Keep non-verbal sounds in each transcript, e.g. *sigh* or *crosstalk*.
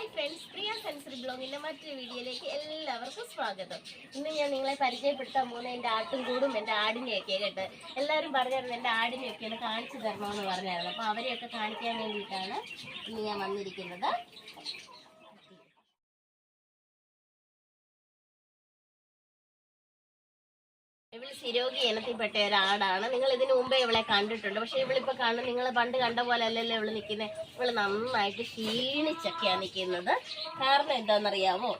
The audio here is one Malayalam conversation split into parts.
ഹായ് ഫ്രണ്ട്സ് പ്രിയ സെൻസറി ബ്ലോഗിന്റെ മറ്റൊരു വീഡിയോയിലേക്ക് എല്ലാവർക്കും സ്വാഗതം. ഇന്ന് ഞാൻ നിങ്ങളെ പരിചയപ്പെടുത്താൻ പോകുന്ന എന്റെ ആട്ടും കൂടും എന്റെ ആടിനെയൊക്കെ കേട്ട് എല്ലാവരും പറഞ്ഞായിരുന്നു എന്റെ ആടിനെയൊക്കെ ഒന്ന് കാണിച്ചു തരണമെന്ന് പറഞ്ഞായിരുന്നു. അപ്പോൾ അവരെയൊക്കെ കാണിക്കാൻ വേണ്ടിയിട്ടാണ് ഇന്ന് ഞാൻ വന്നിരിക്കുന്നത്. ഇവൾ സിരോഗി ഇനത്തിൽപ്പെട്ട ഒരാടാണ് നിങ്ങൾ ഇതിനു മുമ്പേ ഇവളെ കണ്ടിട്ടുണ്ട്. പക്ഷെ ഇവളിപ്പോ കാണുന്നത് നിങ്ങൾ പണ്ട് കണ്ട പോലെ അല്ലല്ലോ ഇവൾ നിൽക്കുന്നത് ഇവൾ നന്നായിട്ട് ക്ഷീണിച്ചൊക്കെയാ നിൽക്കുന്നത് കാരണം എന്താണെന്നറിയാമോ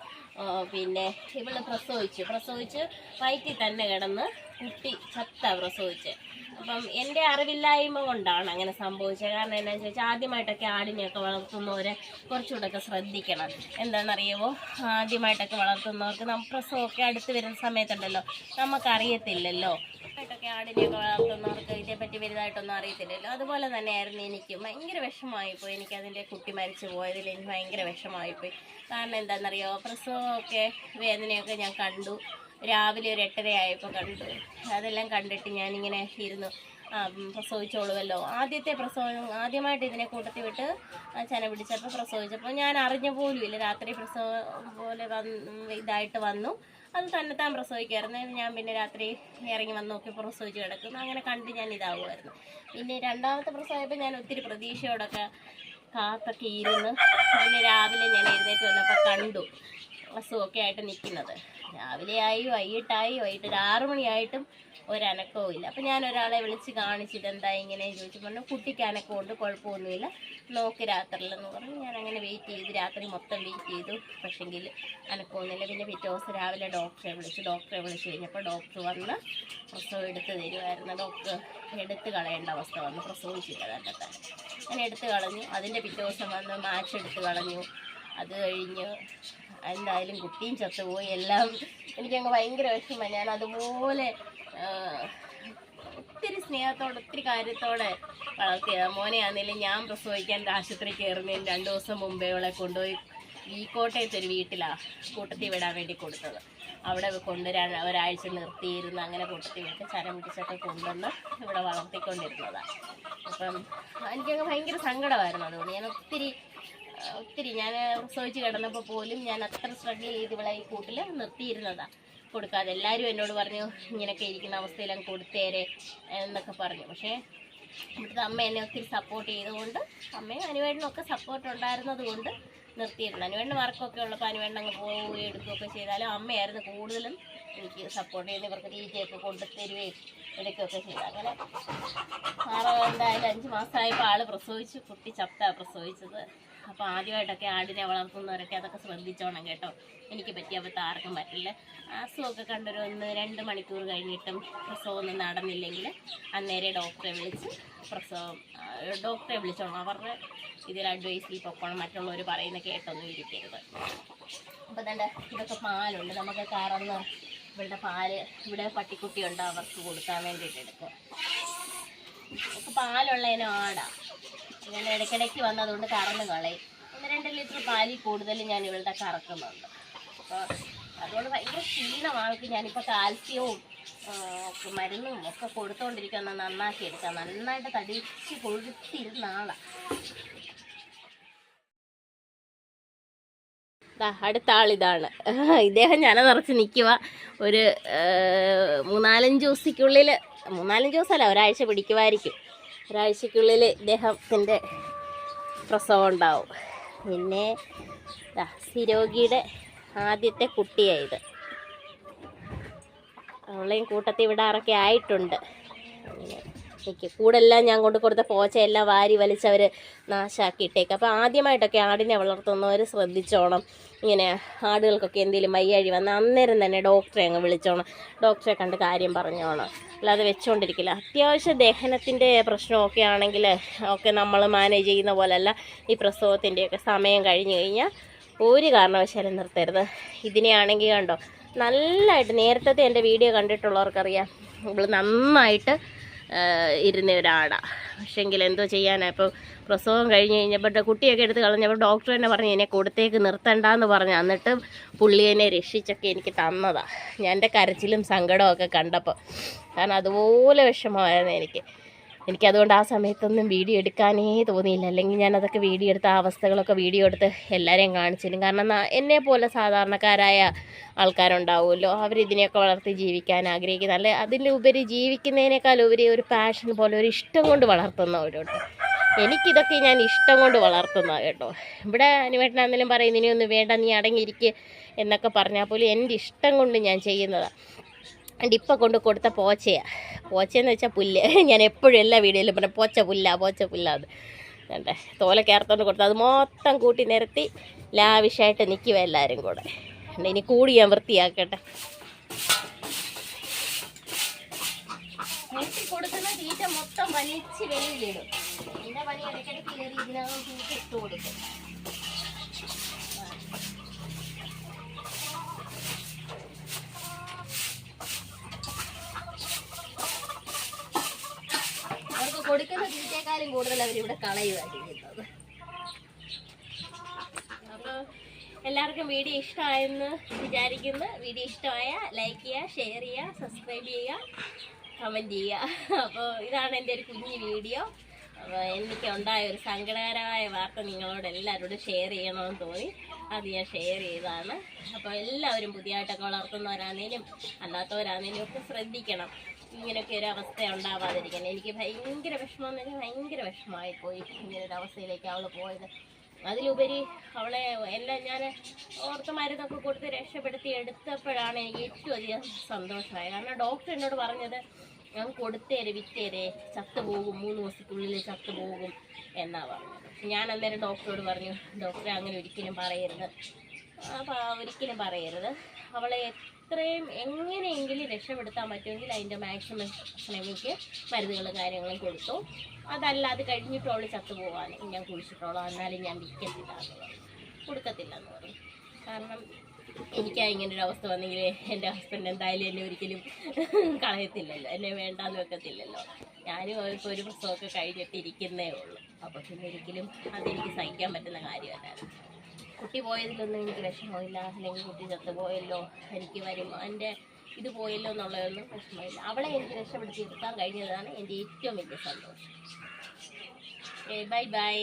പിന്നെ ഇവൾ പ്രസവിച്ചു. പ്രസവിച്ച് വയറ്റിൽ തന്നെ കിടന്ന് കുട്ടി ചത്ത പ്രസവിച്ച്. അപ്പം എന്റെ അറിവില്ലായ്മ കൊണ്ടാണ് അങ്ങനെ സംഭവിച്ചത്. കാരണം എന്താണെന്ന് ചോദിച്ചാൽ ആദ്യമായിട്ടൊക്കെ ആടിനെയൊക്കെ വളർത്തുന്നവരെ കുറച്ചുകൂടെയൊക്കെ ശ്രദ്ധിക്കണം. എന്താണെന്നറിയുമോ ആദ്യമായിട്ടൊക്കെ വളർത്തുന്നവർക്ക് നമ്മൾ പ്രസവമൊക്കെ അടുത്ത് വരുന്ന സമയത്തുണ്ടല്ലോ നമുക്കറിയത്തില്ലല്ലോ. ആയിട്ടൊക്കെ ആടിനെയൊക്കെ വളർത്തുന്നവർക്ക് ഇതേപ്പറ്റി വലുതായിട്ടൊന്നും അറിയത്തില്ലല്ലോ. അതുപോലെ തന്നെയായിരുന്നു എനിക്ക്. ഭയങ്കര വിഷമമായിപ്പോയി. എനിക്ക് അതിന്റെ കുട്ടി മരിച്ചു പോയതിൽ എനിക്ക് ഭയങ്കര വിഷമമായിപ്പോയി. കാരണം എന്താണെന്നറിയോ പ്രസവമൊക്കെ വേദനയൊക്കെ ഞാൻ കണ്ടു. രാവിലെ ഒരു എട്ടര ആയപ്പോൾ കണ്ടു. അതെല്ലാം കണ്ടിട്ട് ഞാനിങ്ങനെ ഇരുന്നു. പ്രസവിച്ചോളുമല്ലോ ആദ്യത്തെ പ്രസവം ആദ്യമായിട്ട് ഇതിനെ കൂട്ടത്തിൽ വിട്ട് ചന പിടിച്ചപ്പോൾ പ്രസവിച്ചപ്പോൾ ഞാൻ അറിഞ്ഞ പോലും ഇല്ല രാത്രി പ്രസവം പോലെ ഇതായിട്ട് വന്നു. അത് തന്നെത്താൻ പ്രസവിക്കായിരുന്നു. ഞാൻ പിന്നെ രാത്രി ഇറങ്ങി വന്ന് നോക്കി പ്രസവിച്ച് കിടക്കുന്നു. അങ്ങനെ കണ്ട് ഞാൻ ഇതാവുമായിരുന്നു. പിന്നെ രണ്ടാമത്തെ പ്രസവമായപ്പോൾ ഞാൻ ഒത്തിരി പ്രതീക്ഷയോടൊക്കെ കാത്തൊക്കെ ഇരുന്ന് പിന്നെ രാവിലെ ഞാൻ എഴുന്നേറ്റ് വന്നപ്പോൾ കണ്ടു. അസുഖമൊക്കെ ആയിട്ട് നിൽക്കുന്നത്. രാവിലെ ആയി വൈകിട്ടായി വൈകിട്ട് ഒരു ആറു മണിയായിട്ടും ഒരനക്കവും ഇല്ല. അപ്പം ഞാൻ ഒരാളെ വിളിച്ച് കാണിച്ചിട്ട് എന്താ ഇങ്ങനെ ചോദിച്ചു പറഞ്ഞു കുട്ടിക്ക് അനക്കമുണ്ട് കുഴപ്പമൊന്നുമില്ല. നോക്ക് രാത്രിയിലെന്ന് പറഞ്ഞു. ഞാൻ അങ്ങനെ വെയിറ്റ് ചെയ്തു. രാത്രി മൊത്തം വെയിറ്റ് ചെയ്തു. പക്ഷെങ്കിൽ അനക്കമൊന്നുമില്ല പിന്നെ പിറ്റേ ദിവസം രാവിലെ ഡോക്ടറെ വിളിച്ചു. ഡോക്ടറെ വിളിച്ച് കഴിഞ്ഞപ്പോൾ ഡോക്ടർ വന്ന് പ്രസവം എടുത്ത് തരുമായിരുന്നു ഡോക്ടർ എടുത്ത് കളയേണ്ട അവസ്ഥ വന്നു. പ്രസവിച്ചില്ല തന്നെത്താൻ ഞാൻ എടുത്ത് കളഞ്ഞു. അതിന്റെ പിറ്റേ ദിവസം വന്ന് മാച്ച് എടുത്ത് കളഞ്ഞു. അത് കഴിഞ്ഞ് എന്തായാലും കുട്ടിയും ചത്തുപോയി. എല്ലാം എനിക്കങ്ങ് ഭയങ്കര വിഷമമാണ് ഞാൻ അതുപോലെ ഒത്തിരി സ്നേഹത്തോടെ ഒത്തിരി കാര്യത്തോടെ വളർത്തിയ മോനെ ആണെങ്കിലും ഞാൻ പ്രസവിക്കാൻ ആശുപത്രി കയറുന്നതിന് രണ്ട് ദിവസം മുമ്പേ അവളെ കൊണ്ടുപോയി ഈ കോട്ടയത്ത് ഒരു വീട്ടിലാണ് കൂട്ടത്തിൽ വിടാൻ വേണ്ടി കൊടുത്തത്. അവിടെ കൊണ്ടുവരാൻ ഒരാഴ്ച നിർത്തിയിരുന്ന് അങ്ങനെ കൂട്ടത്തിൽ വിട്ട് ചരം പിടിച്ചൊക്കെ കൊണ്ടുവന്ന് ഇവിടെ വളർത്തിക്കൊണ്ടിരുന്നതാണ് അപ്പം എനിക്കങ്ങ് ഭയങ്കര സങ്കടമായിരുന്നു അതുകൊണ്ട്. ഞാൻ ഒത്തിരി ഒത്തിരി ഞാൻ പ്രസവിച്ച് കിടന്നപ്പോൾ പോലും ഞാൻ അത്ര സ്ട്രഗിൾ ചെയ്ത് ഇവളെ ഈ കൂട്ടിൽ നിർത്തിയിരുന്നതാണ് കൊടുക്കാതെ എല്ലാവരും എന്നോട് പറഞ്ഞു ഇങ്ങനെയൊക്കെ ഇരിക്കുന്ന അവസ്ഥയിൽ അങ്ങ് കൊടുത്തേരെ എന്നൊക്കെ പറഞ്ഞു. പക്ഷേ ഇവിടുത്തെ അമ്മ എന്നെ ഒത്തിരി സപ്പോർട്ട് ചെയ്തുകൊണ്ട് അമ്മയും അനുവേണ്ടനൊക്കെ സപ്പോർട്ട് ഉണ്ടായിരുന്നത് കൊണ്ട് നിർത്തിയിരുന്നു. അനുവേണ്ണ വർക്കൊക്കെ ഉള്ളപ്പോൾ അനുവേണ്ണ അങ്ങ് പോവുകയും എടുക്കുകയൊക്കെ ചെയ്താലും അമ്മയായിരുന്നു കൂടുതലും എനിക്ക് സപ്പോർട്ട് ചെയ്യുന്ന ഇവർക്ക് തീറ്റയൊക്കെ കൊണ്ടുതരുകയും എടുക്കുകയൊക്കെ ചെയ്തു. അങ്ങനെ ആറ് എന്തായാലും അഞ്ച് മാസമായപ്പോൾ ആൾ പ്രസവിച്ചു. കുട്ടി ചത്ത പ്രസവിച്ചത്. അപ്പോൾ ആദ്യമായിട്ടൊക്കെ ആടിനെ വളർത്തുന്നവരൊക്കെ അതൊക്കെ ശ്രദ്ധിച്ചോണം കേട്ടോ. എനിക്ക് പറ്റിയ അബദ്ധം ആർക്കും പറ്റില്ല. അസുഖമൊക്കെ കണ്ടൊരു ഒന്ന് രണ്ട് മണിക്കൂർ കഴിഞ്ഞിട്ടും പ്രസവമൊന്നും നടന്നില്ലെങ്കിൽ അന്നേരെ ഡോക്ടറെ വിളിച്ച് പ്രസവം ഡോക്ടറെ വിളിച്ചോണം. അവരുടെ ഇതിൽ അഡ്വൈസിൽ പൊക്കോണം. മറ്റുള്ളവർ പറയുന്ന കേട്ടൊന്നും ഇരിക്കരുത്. അപ്പോൾ തന്നെ ഇതൊക്കെ പാലുണ്ട്. നമുക്ക് കറന്ന് ഇവളുടെ പാൽ ഇവിടെ പട്ടിക്കുട്ടിയുണ്ട്. അവർക്ക് കൊടുക്കാൻ വേണ്ടിയിട്ട് എടുക്കും. പാലുള്ള ആടാ. ഞാൻ ഇടയ്ക്കിടയ്ക്ക് വന്നതുകൊണ്ട് കറന്ന് കളയും. ഒന്ന് രണ്ട് ലിറ്റർ പാലിൽ കൂടുതൽ ഞാൻ ഇവളുടെ കറക്കുന്നുണ്ട്. അപ്പോൾ അതുകൊണ്ട് ഭയങ്കര ക്ഷീണമാൾക്ക് ഞാനിപ്പോൾ കാൽസ്യവും മരുന്നും ഒക്കെ കൊടുത്തുകൊണ്ടിരിക്കുന്ന നന്നാക്കി എടുക്കാം. നന്നായിട്ട് തടിച്ച് കൊഴുത്തിരുന്ന ആളാണ് അടുത്ത ആളിതാണ് ഇദ്ദേഹം ഞാൻ നിറച്ച് നിൽക്കുക ഒരു മൂന്നാലഞ്ച് ദിവസത്തേക്കുള്ളിൽ മൂന്നാലഞ്ച് ദിവസമല്ല ഒരാഴ്ച പിടിക്കുമായിരിക്കും ഒരാഴ്ചക്കുള്ളിൽ ഇദ്ദേഹത്തിന്റെ പ്രസവം ഉണ്ടാവും. പിന്നെ സിരോഗിയുടെ ആദ്യത്തെ കുട്ടിയായത് അവളെയും കൂട്ടത്തിൽ വിടാറൊക്കെ ആയിട്ടുണ്ട്. അങ്ങനെ എനിക്ക് കൂടെല്ലാം ഞാൻ കൊണ്ട് കൊടുത്ത പോച്ചയെല്ലാം വാരി വലിച്ചവർ നാശാക്കിയിട്ടേക്ക്. അപ്പോൾ ആദ്യമായിട്ടൊക്കെ ആടിനെ വളർത്തുന്നവർ ശ്രദ്ധിച്ചോണം. ഇങ്ങനെ ആടുകൾക്കൊക്കെ എന്തെങ്കിലും വയ്യാഴി വന്നാൽ അന്നേരം തന്നെ ഡോക്ടറെ അങ്ങ് വിളിച്ചോണം. ഡോക്ടറെ കണ്ട് കാര്യം പറഞ്ഞോണം. അല്ലാതെ വെച്ചുകൊണ്ടിരിക്കില്ല അത്യാവശ്യം ദഹനത്തിന്റെ പ്രശ്നമൊക്കെ ആണെങ്കിൽ ഒക്കെ നമ്മൾ മാനേജ് ചെയ്യുന്ന പോലെയല്ല ഈ പ്രസവത്തിന്റെയൊക്കെ സമയം കഴിഞ്ഞ് കഴിഞ്ഞാൽ ഒരു കാരണവശാലും നിർത്തരുത്. ഇതിനെയാണെങ്കിൽ കണ്ടോ നല്ലതായിട്ട് നേരത്തെ എന്റെ വീഡിയോ കണ്ടിട്ടുള്ളവർക്കറിയാം. ഇവൾ നന്നായിട്ട് ഇരുന്ന ഒരാടാ പക്ഷെങ്കിൽ എന്തോ ചെയ്യാനാണ് ഇപ്പോൾ പ്രസവം കഴിഞ്ഞ് കഴിഞ്ഞപ്പോൾ കുട്ടിയൊക്കെ എടുത്ത് കളഞ്ഞപ്പോൾ ഡോക്ടർ തന്നെ പറഞ്ഞു എന്നെ കൊടുത്തേക്ക് നിർത്തണ്ടെന്ന് പറഞ്ഞു. എന്നിട്ട് പുള്ളി എന്നെ രക്ഷിച്ചൊക്കെ എനിക്ക് തന്നതാണ് ഞാൻ എന്റെ കരച്ചിലും സങ്കടമൊക്കെ കണ്ടപ്പോൾ കാരണം അതുപോലെ വിഷമമായിരുന്നു എനിക്ക്. എനിക്കതുകൊണ്ട് ആ സമയത്തൊന്നും വീഡിയോ എടുക്കാനേ തോന്നിയില്ല. അല്ലെങ്കിൽ ഞാൻ അതൊക്കെ വീഡിയോ എടുത്ത അവസ്ഥകളൊക്കെ വീഡിയോ എടുത്ത് എല്ലാവരെയും കാണിച്ചിരുന്നു. കാരണം എന്നെ പോലെ സാധാരണക്കാരായ ആൾക്കാരുണ്ടാവുമല്ലോ. അവരിതിനെയൊക്കെ വളർത്തി ജീവിക്കാൻ ആഗ്രഹിക്കുന്ന അല്ലെ അതിന്റെ ഉപരി ജീവിക്കുന്നതിനേക്കാൾ ഉപരി ഒരു പാഷൻ പോലെ ഒരു ഇഷ്ടം കൊണ്ട് വളർത്തുന്നവരുണ്ട് എനിക്കിതൊക്കെ ഞാൻ ഇഷ്ടം കൊണ്ട് വളർത്തുന്ന കേട്ടോ. ഇവിടെ അനുവേട്ടനാണെങ്കിലും പറയും ഇനിയൊന്നും വേണ്ട നീ അടങ്ങിയിരിക്കുക എന്നൊക്കെ പറഞ്ഞാൽ പോലും എന്റെ ഇഷ്ടം കൊണ്ട് ഞാൻ ചെയ്യുന്നതാണ് എന്റെ ഇപ്പം കൊണ്ട് കൊടുത്ത പോച്ചയാണ് പോച്ചയെന്ന് വെച്ചാൽ പുല്ല്. *laughs* ഞാൻ എപ്പോഴും എല്ലാ വീഡിയോയിലും പറഞ്ഞ പോച്ച പുല്ല പോച്ച പുല്ലാന്ന്. കണ്ടേ? തോല കയർത്തോണ്ട് കൊടുത്തു അത് മൊത്തം കൂട്ടി നിരത്തി ലാവിഷായിട്ട് നിൽക്കുക എല്ലാവരും കൂടെ. ഇനി കൂടി ഞാൻ വൃത്തിയാക്കട്ടെ. കൊടുക്കുന്ന തീറ്റ മൊത്തം വലിച്ച് വെളിയിലിടും എന്റെ പണി ഇടയ്ക്കിടയ്ക്ക് കയറി ഇതിനകം തീറ്റ ഇട്ട് കൊടുക്കും അവർക്ക് കൊടുക്കുന്ന തീറ്റയെക്കാളും കൂടുതൽ അവരിവിടെ കളയുകയാണ് ചെയ്യുന്നത് എല്ലാവർക്കും വീഡിയോ ഇഷ്ടമായെന്ന് വിചാരിക്കുന്നു. വീഡിയോ ഇഷ്ടമായ ലൈക്ക് ചെയ്യുക ഷെയർ ചെയ്യുക സബ്സ്ക്രൈബ് ചെയ്യുക കമന്റ് ചെയ്യുക. അപ്പോൾ ഇതാണ് എന്റെ ഒരു കുഞ്ഞു വീഡിയോ. അപ്പോൾ എനിക്ക് ഉണ്ടായ ഒരു സങ്കടകരമായ വാർത്ത നിങ്ങളോട് എല്ലാവരോടും ഷെയർ ചെയ്യണമെന്ന് തോന്നി. അത് ഞാൻ ഷെയർ ചെയ്തതാണ്. അപ്പോൾ എല്ലാവരും പുതിയതായിട്ടൊക്കെ വളർത്തുന്നവരാണേലും അല്ലാത്തവരാണേലും ഒക്കെ ശ്രദ്ധിക്കണം. ഇങ്ങനെയൊക്കെ ഒരു അവസ്ഥ ഉണ്ടാവാതിരിക്കാൻ. എനിക്ക് ഭയങ്കര വിഷമം എന്ന് വെച്ചാൽ ഭയങ്കര വിഷമമായി പോയി ഇങ്ങനെ ഒരു അവസ്ഥയിലേക്ക് അവൾ പോയത്. അതിലുപരി അവളെ എല്ലാം ഞാൻ ഓർത്ത് മരുന്നൊക്കെ കൊടുത്ത് രക്ഷപ്പെടുത്തി എടുത്തപ്പോഴാണ് എനിക്ക് ഏറ്റവും അധികം സന്തോഷമായത്. കാരണം ഡോക്ടർ എന്നോട് പറഞ്ഞത് ഞാൻ കൊടുത്തേരെ വിറ്റേരെ ചത്തുപോകും മൂന്ന് ദിവസത്തിനുള്ളിൽ ചത്തുപോകും എന്നാ ഞാൻ അന്നേരം ഡോക്ടറോട് പറഞ്ഞു ഡോക്ടറെ അങ്ങനെ ഒരിക്കലും പറയരുത്. അപ്പോൾ ഒരിക്കലും പറയരുത്. അവളെ എത്രയും എങ്ങനെയെങ്കിലും രക്ഷപ്പെടുത്താൻ പറ്റുമെങ്കിൽ അതിന്റെ മാക്സിമം ശ്രമിക്ക് മരുന്നുകളും കാര്യങ്ങളും കൊടുത്തു. അതല്ല അത് കഴിഞ്ഞിട്ട് അവൾ ചത്തുപോകാൻ ഞാൻ കുഴിച്ചിട്ടോളാം എന്നാലും ഞാൻ വിൽക്കത്തില്ല എന്ന് പറഞ്ഞു. കൊടുക്കത്തില്ല എന്ന് പറഞ്ഞു. കാരണം എനിക്കാ ഇങ്ങനെ ഒരു അവസ്ഥ വന്നെങ്കിൽ എന്റെ ഹസ്ബൻഡ് എന്തായാലും എന്നെ ഒരിക്കലും കളയത്തില്ലല്ലോ. എന്നെ വേണ്ടാന്ന് വെക്കത്തില്ലല്ലോ. ഞാനും ഇപ്പോൾ ഒരു പ്രസവമൊക്കെ കഴിഞ്ഞിട്ട് ഇരിക്കുന്നേ ഉള്ളൂ. അപ്പോൾ പിന്നെ ഒരിക്കലും അതെനിക്ക് സഹിക്കാൻ പറ്റുന്ന കാര്യമല്ലായിരുന്നു കുട്ടി പോയതിലൊന്നും എനിക്ക് വിഷമമില്ല. അല്ലെങ്കിൽ കുട്ടി ചത്തുപോയല്ലോ എനിക്ക് വരും. എന്റെ ഇത് പോയല്ലോ എന്നുള്ളതൊന്നും വിഷമമില്ല. അവളെ എനിക്ക് രക്ഷപ്പെടുത്തി എടുക്കാൻ കഴിഞ്ഞതാണ് എന്റെ ഏറ്റവും വലിയ സന്തോഷം. Bye bye